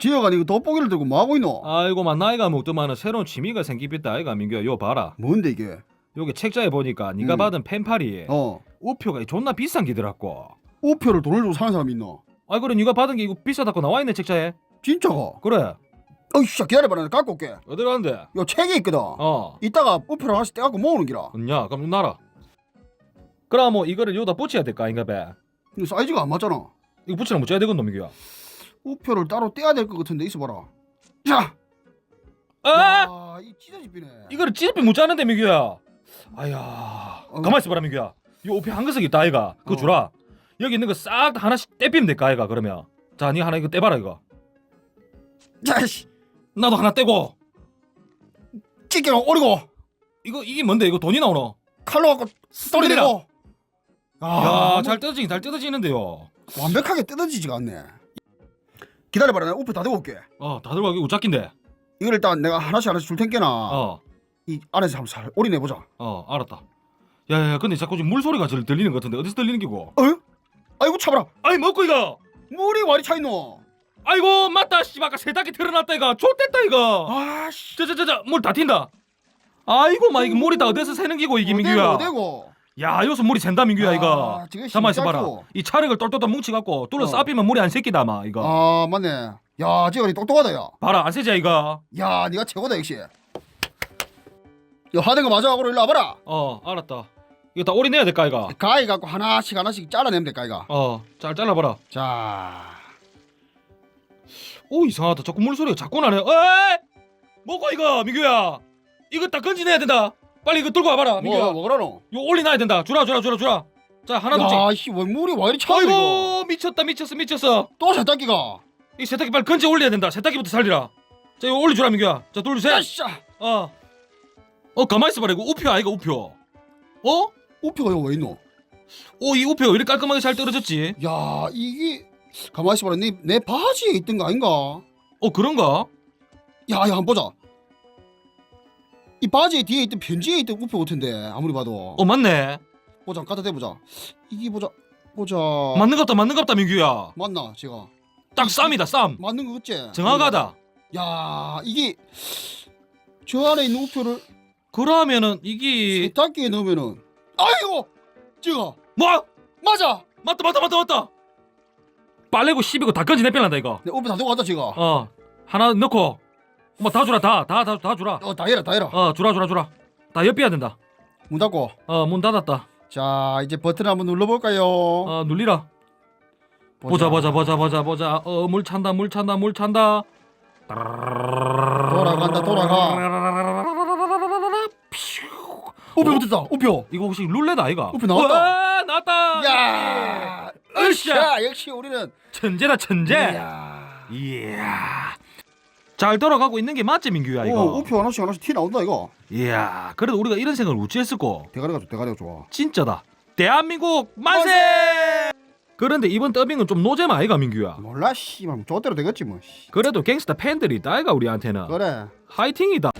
지어가 이거 돋보기를 들고 뭐하고 있노? 아이고 만 나이가 먹더만은 새로운 취미가 생기겠다 아이가. 민규야 요 봐라. 뭔데 이게? 여기 책자에 보니까 네가 음. 받은 펜팔이 어. 우표가 존나 비싼 기더라고. 우표를 돈을 주고 사는 사람이 있노? 아이 그래 네가 받은 게 이거 비싸다고 나와 있네 책자에. 진짜가? 그래. 어이씨 기다려봐 내가 갖고 올게. 어디 가는데? 요 책이 있거든. 어. 이따가 우표를 하나씩 떼갖고 모으는 기라. 야 그럼 좀 놔라. 그럼 뭐 이거를 여기다 붙여야 될까 아닌가 봐 이거 사이즈가 안 맞잖아. 이거 붙이려면 쪄야 되겠노 민규야 우표를 따로 떼야 될 것 같은데 있어봐라. 자! 아이 찢어집히네. 이거를 찌르비 못 짜는데 민규야. 아야 어. 가만 있어봐라 민규야. 요 우표 한 거석 있다 아이가. 그거 어. 주라. 여기 있는 거 싹 다 하나씩 떼비면 될까 아이가 그러면. 자 니 하나 이거 떼봐라 이거. 자 씨. 나도 하나 떼고. 찢기가 오리고. 이거 이게 뭔데? 이거 돈이 나오노? 칼로 갖고 소리 때리라. 내고 아, 야잘 뜯어지긴 잘 뜯어지는데요. 완벽하게 뜯어지지가 않네 기다려봐라. 내가 우표 다 들고 올게. 어 다들 가기 우짝긴데. 이걸 일단 내가 하나씩 하나씩 줄 테니까 어어. 이 안에서 한번 살 올인해보자. 어, 알았다. 야 야 근데 자꾸 지금 물 소리가 들- 들리는 것 같은데 어디서 들리는 기고? 어? 아이고 참아라. 아이 먹고 이거! 물이 와리 차있노? 아이고 맞다 씨발. 아까 세탁기 틀어놨다 이거. 좆됐다 이거. 아씨. 저저저저 물 다 튄다. 아이고 마 이거 물이 다 어디서 새는 기고 이게 민규야? 어디고 야 여기서 물이 샌다 민규야 이거. 아, 지금 가만 있어 봐라. 이 차력을 똘똘똘 뭉치갖고 뚫어 어. 쌓이면 물이 안 새끼다 마 이거. 아 맞네. 야 지금 똑똑하다 야. 봐라 안 새지 이거. 야, 네가 최고다 역시. 야, 하던 거 마저 하고 일로 와봐라. 어 알았다. 이거 다 올인해야 될까 이거? 가위 갖고 하나씩 하나씩 잘라내면 될까 이가. 어잘 잘라봐라. 자, 오 이상하다. 자꾸 물소리가 자꾸 나네. 에이! 뭐고 이거 민규야? 이거 다 건지내야 된다 빨리 이거 들고 와봐라 민규야 뭐 뭐라노? 이거 올려놔야 된다 주라 주라 주라 주라 자 하나 둘씩 야, 씨, 왜 물이 와 이리 차 이거? 아이고 미쳤다 미쳤어 미쳤어 또 세탁기가. 이 세탁기 빨리 건져 올려야 된다 세탁기부터 살리라 자 이거 올려주라 민규야 자 둘셋 야씨, 어. 어 가만 있어봐라 이거 우표 아이가 우표 어? 우표가 이거 왜 있노? 오이 우표 왜 이렇게 깔끔하게 잘 떨어졌지 야, 이게 가만 있어봐라. 내, 내 바지에 있던 거 아닌가? 어 그런가? 야, 야, 한번 보자. 이 바지에 뒤에 있던 편지에 있던 우표 같은데 아무리 봐도. 어 맞네 보자, 갖다 대보자. 이게 보자, 보자. 맞는 갑다 맞는 갑다 민규야 맞나, 제가? 딱 쌈이다 쌈 맞는 거 같지? 정확하다 야 이게 저 안에 있는 우표를 그러면은 이게 세탁기에 넣으면은 아이고 지가 뭐? 맞아 맞다 맞다 맞다 맞다 빨래고 씹이고 다 건지 내빼란다 이거 내 우표 다 들고 왔다 지가 어 하나 넣고 뭐다 주라 다 다 다 다 주라. 어 다 해라 다 해라. 어 주라 주라 주라. 다 엿비야 된다. 문 닫고. 어 문 닫았다. 자 이제 버튼 한번 눌러볼까요? 어 눌리라. 보자. 보자 보자 보자 보자 어 물 찬다 물 찬다 물 찬다. 돌아간다 돌아가. 우표 어딨다 우표. 이거 혹시 룰렛 아이가? 우표 나왔다. 어, 나왔다. 야. 으쌰. 역시 우리는 천재다 천재. 이야. 이야 잘 돌아가고 있는 게 맞지 민규야 이거? 오 우표 하나씩 하나씩 티 나온다 이거. 이야 그래도 우리가 이런 생각을 어찌했을꼬 대가리가 좋 대가리가 좋아. 진짜다. 대한민국 만세! 그런데 이번 더빙은 좀 노잼 아이가 민규야? 몰라 씨발. 저대로 되겠지 뭐. 씨. 그래도 갱스타 팬들이 있다 아이가 우리한테는. 그래. 화이팅이다